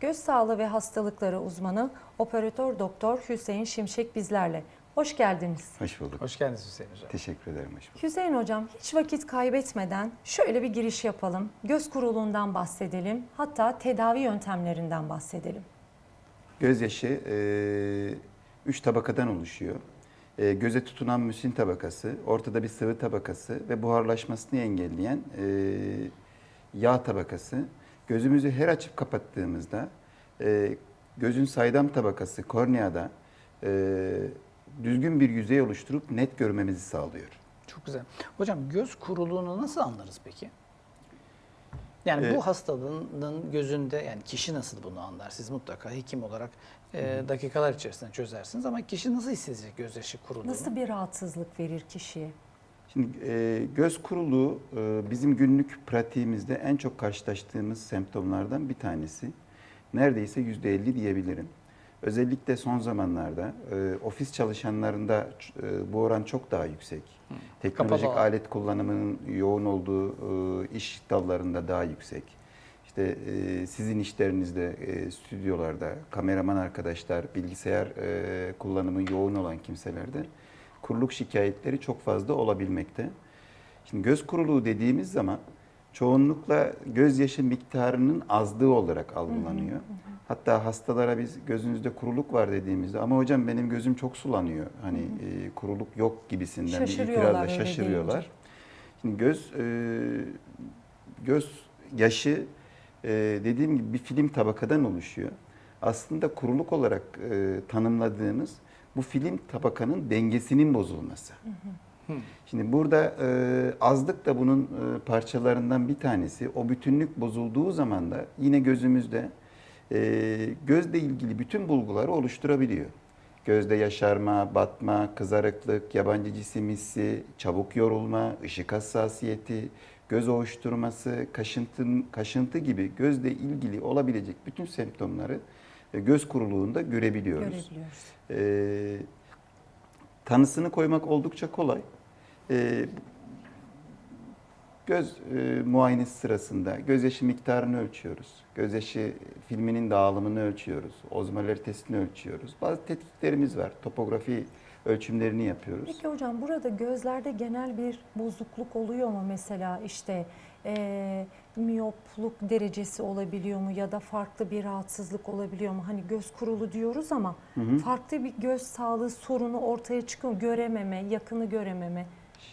Göz sağlığı ve hastalıkları uzmanı operatör doktor Hüseyin Şimşek bizlerle. Hoş geldiniz. Hoş bulduk. Hoş geldiniz Hüseyin Hocam. Teşekkür ederim. Hoş bulduk. Hüseyin hocam hiç vakit kaybetmeden şöyle bir giriş yapalım. Göz kuruluğundan bahsedelim. Hatta tedavi yöntemlerinden bahsedelim. Gözyaşı e, üç tabakadan oluşuyor. E, göze tutunan müsin tabakası, ortada bir sıvı tabakası ve buharlaşmasını engelleyen e, yağ tabakası. Gözümüzü her açıp kapattığımızda e, gözün saydam tabakası korneada e, düzgün bir yüzey oluşturup net görmemizi sağlıyor. Çok güzel. Hocam göz kuruluğunu nasıl anlarız peki? Yani Ee, bu hastalığın gözünde yani kişi nasıl bunu anlar? Siz mutlaka hekim olarak e, dakikalar içerisinde çözersiniz ama kişi nasıl hissedecek gözyaşı kuruluğunu? Nasıl bir rahatsızlık verir kişiye? Şimdi e, göz kuruluğu e, bizim günlük pratiğimizde en çok karşılaştığımız semptomlardan bir tanesi. Neredeyse yüzde elli diyebilirim. Özellikle son zamanlarda e, ofis çalışanlarında e, bu oran çok daha yüksek. Teknolojik Kapalı. alet kullanımının yoğun olduğu e, iş dallarında daha yüksek. İşte e, sizin işlerinizde, e, stüdyolarda, kameraman arkadaşlar, bilgisayar e, kullanımı yoğun olan kimselerde kuruluk şikayetleri çok fazla olabilmekte. Şimdi göz kuruluğu dediğimiz zaman çoğunlukla gözyaşı miktarının azlığı olarak algılanıyor. Hatta hastalara biz gözünüzde kuruluk var dediğimizde ama hocam benim gözüm çok sulanıyor. Hani e, kuruluk yok gibisinden bir itirazla şaşırıyorlar. Şimdi göz e, göz yaşı e, dediğim gibi bir film tabakadan oluşuyor. Aslında kuruluk olarak e, tanımladığımız bu film tabakanın dengesinin bozulması. Şimdi burada e, azlık da bunun e, parçalarından bir tanesi. O bütünlük bozulduğu zaman da yine gözümüzde e, gözle ilgili bütün bulguları oluşturabiliyor. Gözde yaşarma, batma, kızarıklık, yabancı cisim hissi, çabuk yorulma, ışık hassasiyeti, göz ovuşturması, kaşıntı, kaşıntı gibi gözle ilgili olabilecek bütün semptomları göz kuruluğunda görebiliyoruz. Görebiliyoruz. Ee, tanısını koymak oldukça kolay. Ee, göz e, muayenesi sırasında gözyaşı miktarını ölçüyoruz. Gözyaşı filminin dağılımını ölçüyoruz. Ozmolaritesini ölçüyoruz. Bazı tetkiklerimiz var. Topografi ölçümlerini yapıyoruz. Peki hocam burada gözlerde genel bir bozukluk oluyor mu mesela işte eee miyopluk derecesi olabiliyor mu ya da farklı bir rahatsızlık olabiliyor mu? Hani göz kurulu diyoruz ama farklı bir göz sağlığı sorunu ortaya çıkıyor? Görememe, yakını görememe.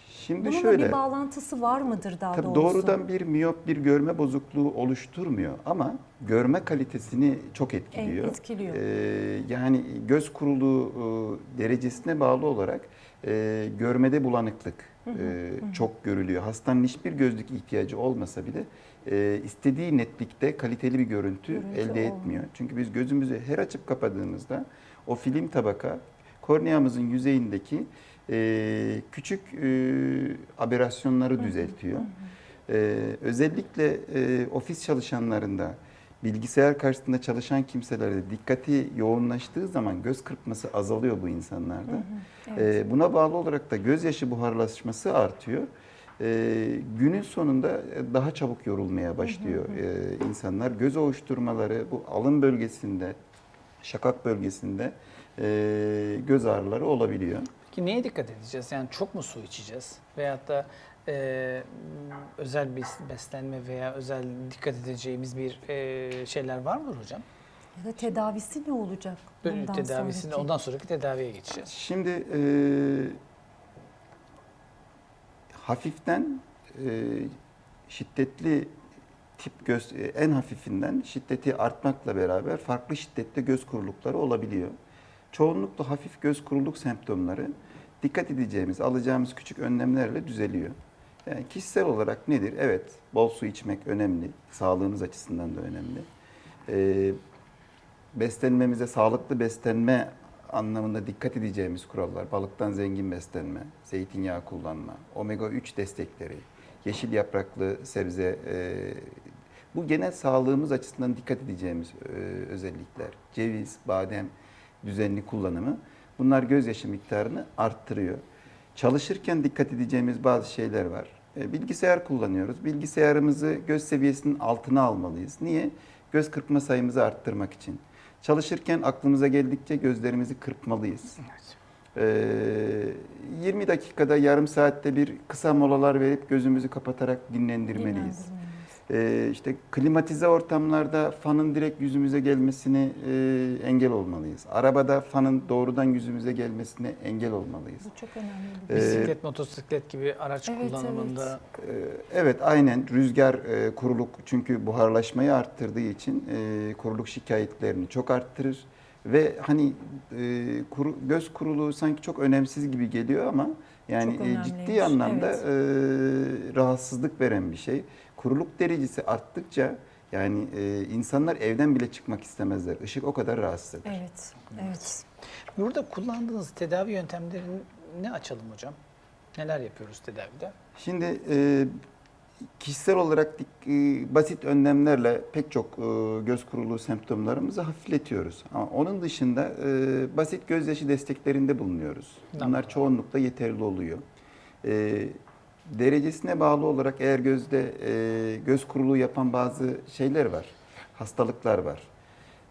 Şimdi Bununla şöyle bir bağlantısı var mıdır daha Tabii doğrusu? doğrudan bir miyop bir görme bozukluğu oluşturmuyor ama görme kalitesini çok etkiliyor. En- etkiliyor. Ee, yani göz kuruluğu e, derecesine bağlı olarak e, görmede bulanıklık e, çok görülüyor. Hastanın hiçbir gözlük ihtiyacı olmasa bile e, istediği netlikte kaliteli bir görüntü, Görüntü elde olmuyor. etmiyor. Çünkü biz gözümüzü her açıp kapadığımızda o film tabaka korneamızın yüzeyindeki e, küçük e, aberasyonları düzeltiyor. E, özellikle e, ofis çalışanlarında bilgisayar karşısında çalışan kimselerde dikkati yoğunlaştığı zaman göz kırpması azalıyor bu insanlarda. Evet. E, buna bağlı olarak da gözyaşı buharlaşması artıyor. E, günün sonunda daha çabuk yorulmaya başlıyor e, insanlar. Göz ovuşturmaları bu alın bölgesinde, şakak bölgesinde e, göz ağrıları olabiliyor. Peki neye dikkat edeceğiz? Yani çok mu su içeceğiz? Veyahut da e, özel bir beslenme veya özel dikkat edeceğimiz bir e, şeyler var mı hocam? Ya da tedavisi ne olacak? Böyle bundan tedavisinde sonraki? ondan sonraki tedaviye geçeceğiz. Şimdi e, hafiften e, şiddetli tip göz e, en hafifinden şiddeti artmakla beraber farklı şiddette göz kurulukları olabiliyor. Çoğunlukla hafif göz kuruluk semptomları dikkat edeceğimiz, alacağımız küçük önlemlerle düzeliyor. Yani kişisel olarak nedir? Evet, bol su içmek önemli. Sağlığımız açısından da önemli. Ee, beslenmemize sağlıklı beslenme anlamında dikkat edeceğimiz kurallar. Balıktan zengin beslenme, zeytinyağı kullanma, omega 3 destekleri, yeşil yapraklı sebze. e, bu genel sağlığımız açısından dikkat edeceğimiz e, özellikler. Ceviz, badem düzenli kullanımı. Bunlar gözyaşı miktarını arttırıyor. Çalışırken dikkat edeceğimiz bazı şeyler var. E, bilgisayar kullanıyoruz. Bilgisayarımızı göz seviyesinin altına almalıyız. Niye? göz kırpma sayımızı arttırmak için. Çalışırken aklımıza geldikçe gözlerimizi kırpmalıyız. Ee, 20 dakikada yarım saatte bir kısa molalar verip gözümüzü kapatarak dinlendirmeliyiz. Dinlendirmeliyiz. Ee, işte klimatize ortamlarda fanın direkt yüzümüze gelmesini e, engel olmalıyız. Arabada fanın doğrudan yüzümüze gelmesine engel olmalıyız. Bu çok önemli Ee, Bisiklet, motosiklet gibi araç Evet, kullanımında Ee, Evet aynen rüzgar e, kuruluk çünkü buharlaşmayı arttırdığı için e, kuruluk şikayetlerini çok arttırır ve hani e, kuru, göz kuruluğu sanki çok önemsiz gibi geliyor ama yani e, ciddi anlamda evet. e, rahatsızlık veren bir şey. Kuruluk derecesi arttıkça yani e, insanlar evden bile çıkmak istemezler. Işık o kadar rahatsız eder. Evet, evet. Burada kullandığınız tedavi yöntemlerini ne açalım hocam? Neler yapıyoruz tedavide? Şimdi e, kişisel olarak dik- e, basit önlemlerle pek çok e, göz kuruluğu semptomlarımızı hafifletiyoruz. Ama onun dışında e, basit gözyaşı desteklerinde bulunuyoruz. Bunlar Tamam. çoğunlukla yeterli oluyor. E, derecesine bağlı olarak eğer gözde e, göz kuruluğu yapan bazı şeyler var, hastalıklar var.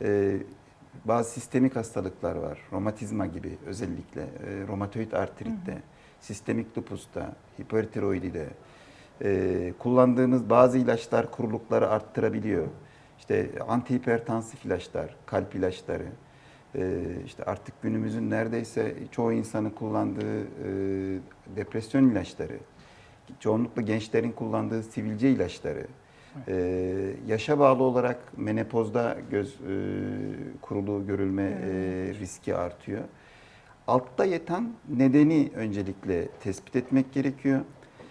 E, bazı sistemik hastalıklar var. Romatizma gibi özellikle e, romatoid artritte, sistemik lupusta, hipertiroidide e, kullandığımız bazı ilaçlar kurulukları arttırabiliyor. İşte antihipertansif ilaçlar, kalp ilaçları, e, işte artık günümüzün neredeyse çoğu insanın kullandığı e, depresyon ilaçları, çoğunlukla gençlerin kullandığı sivilce ilaçları, ee, yaşa bağlı olarak menopozda göz e, kuruluğu görülme e, riski artıyor. Altta yatan nedeni öncelikle tespit etmek gerekiyor.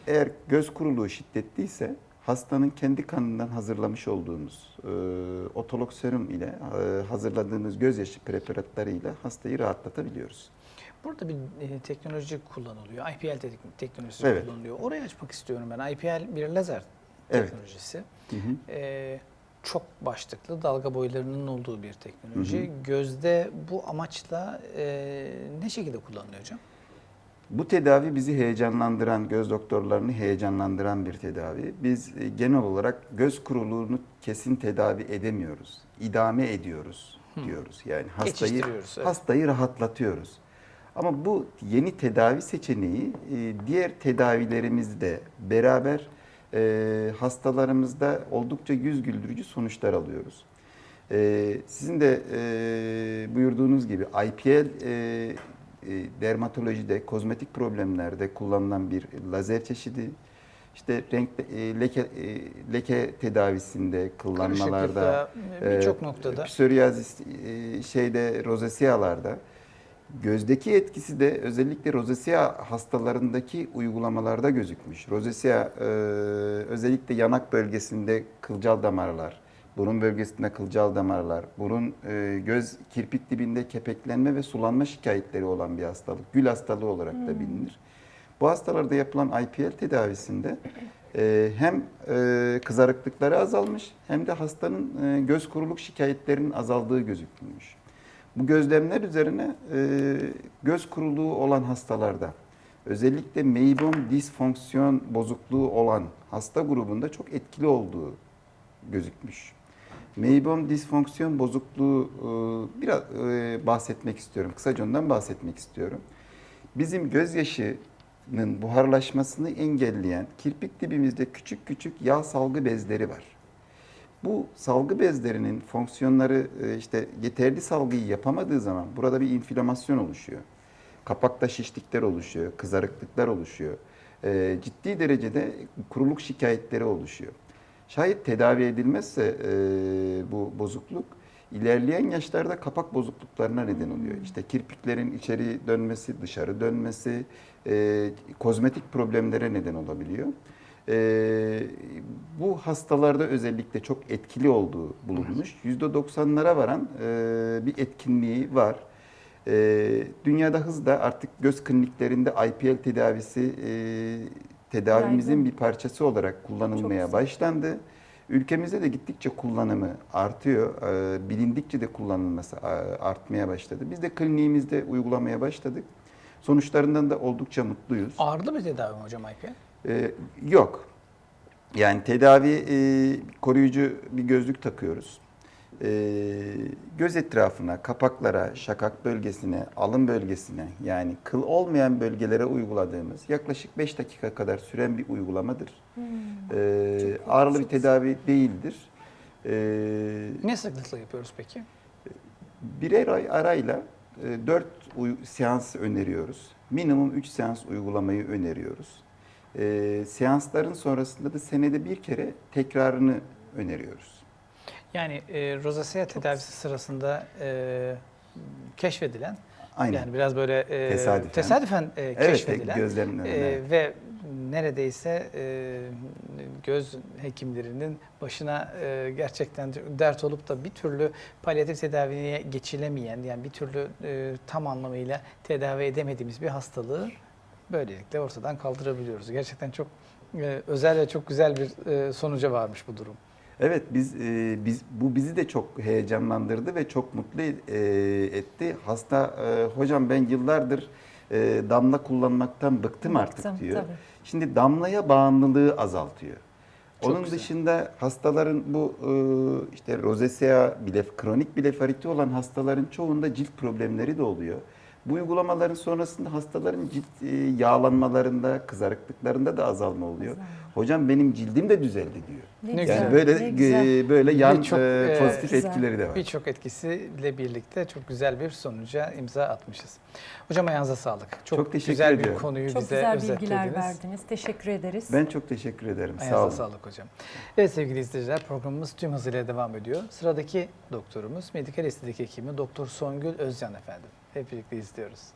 Eğer göz kuruluğu şiddetliyse hastanın kendi kanından hazırlamış olduğumuz e, otolog serum ile e, hazırladığımız gözyaşı preparatlarıyla hastayı rahatlatabiliyoruz. Burada bir e, teknoloji kullanılıyor. IPL tek- teknolojisi Evet. kullanılıyor. Orayı açmak istiyorum ben. IPL bir lazer Evet. teknolojisi. Hı hı. E, çok başlıklı dalga boylarının olduğu bir teknoloji. Gözde bu amaçla e, ne şekilde kullanılıyor hocam? Bu tedavi bizi heyecanlandıran, göz doktorlarını heyecanlandıran bir tedavi. Biz e, genel olarak göz kuruluğunu kesin tedavi edemiyoruz. İdame ediyoruz diyoruz. Yani hastayı evet. hastayı rahatlatıyoruz. Ama bu yeni tedavi seçeneği e, diğer tedavilerimizle beraber e, hastalarımızda oldukça yüz güldürücü sonuçlar alıyoruz. Sizin de buyurduğunuz gibi IPL dermatolojide, kozmetik problemlerde kullanılan bir lazer çeşidi. İşte renk e, leke e, leke tedavisinde kullanmalarda, Karışıklıkta, e, birçok noktada. psoriazis e, şeyde rozeziyalarda gözdeki etkisi de özellikle rozeziya hastalarındaki uygulamalarda gözükmüş. Rozeziya e, özellikle yanak bölgesinde kılcal damarlar, burun bölgesinde kılcal damarlar, burun e, göz kirpik dibinde kepeklenme ve sulanma şikayetleri olan bir hastalık. Gül hastalığı olarak da bilinir. Bu hastalarda yapılan IPL tedavisinde e, hem e, kızarıklıkları azalmış hem de hastanın e, göz kuruluk şikayetlerinin azaldığı gözükmüş. Bu gözlemler üzerine e, göz kuruluğu olan hastalarda özellikle meibom disfonksiyon bozukluğu olan hasta grubunda çok etkili olduğu gözükmüş. Meibom disfonksiyon bozukluğu e, biraz e, bahsetmek istiyorum. Kısaca ondan bahsetmek istiyorum. Bizim gözyaşının buharlaşmasını engelleyen kirpik dibimizde küçük küçük yağ salgı bezleri var. Bu salgı bezlerinin fonksiyonları e, işte yeterli salgıyı yapamadığı zaman burada bir inflamasyon oluşuyor. Kapakta şişlikler oluşuyor, kızarıklıklar oluşuyor. Ciddi derecede kuruluk şikayetleri oluşuyor. Şayet tedavi edilmezse e, bu bozukluk ilerleyen yaşlarda kapak bozukluklarına neden oluyor. İşte kirpiklerin içeri dönmesi, dışarı dönmesi, e, kozmetik problemlere neden olabiliyor. E, bu hastalarda özellikle çok etkili olduğu bulunmuş. %90'lara varan e, bir etkinliği var. E, dünyada hızla artık göz kliniklerinde IPL tedavisi e, tedavimizin Yaygın. bir parçası olarak kullanılmaya başlandı. Ülkemizde de gittikçe kullanımı artıyor. E, bilindikçe de kullanılması artmaya başladı. Biz de kliniğimizde uygulamaya başladık. Sonuçlarından da oldukça mutluyuz. Ağırlı bir tedavi mi hocam IPL? Ee, yok. Yani tedavi e, koruyucu bir gözlük takıyoruz. E, göz etrafına, kapaklara, şakak bölgesine, alın bölgesine yani kıl olmayan bölgelere uyguladığımız yaklaşık 5 dakika kadar süren bir uygulamadır. Hmm. E, Çok ağrılı bir tedavi değildir. E, Ne sıklıkla yapıyoruz peki? birer ay arayla 4 seans öneriyoruz. Minimum 3 seans uygulamayı öneriyoruz. E, seansların sonrasında da senede bir kere tekrarını öneriyoruz. Yani e, rozasea tedavisi sırasında e, keşfedilen, Aynen. yani biraz böyle e, Tesadüfen. tesadüfen e, evet, keşfedilen gözlemlerinden. e, evet. ve neredeyse e, göz hekimlerinin başına e, gerçekten dert olup da bir türlü palyatif tedaviye geçilemeyen, yani bir türlü e, tam anlamıyla tedavi edemediğimiz bir hastalığı böylelikle ortadan kaldırabiliyoruz. Gerçekten çok e, özel ve çok güzel bir e, sonuca varmış bu durum. Evet biz e, biz bu bizi de çok heyecanlandırdı ve çok mutlu e, etti. Hasta e, hocam ben yıllardır e, damla kullanmaktan bıktım artık Bıktım, diyor. tabii. Şimdi damlaya bağımlılığı azaltıyor. Çok Onun güzel. dışında hastaların bu e, işte rozesea, blef, kronik blefariti olan hastaların çoğunda cilt problemleri de oluyor. Bu uygulamaların sonrasında hastaların cilt e, yağlanmalarında, kızarıklıklarında da azalma oluyor. Azalma. Hocam benim cildim de düzeldi diyor. Ne Yani güzel, böyle ne güzel. e, böyle yan Birçok, e, pozitif güzel. etkileri de var. Birçok etkisiyle birlikte çok güzel bir sonuca imza atmışız. Hocam ayağınıza sağlık. Çok, Çok teşekkür güzel bir ediyorum. konuyu Çok bize güzel özetlediniz. bilgiler verdiniz. Teşekkür ederiz. Ben çok teşekkür ederim. Sağ Ayağınıza olun. sağlık hocam. Evet sevgili izleyiciler programımız tüm hızıyla devam ediyor. Sıradaki doktorumuz medikal estetik hekimi Doktor Songül Özcan efendim. Hep birlikte izliyoruz.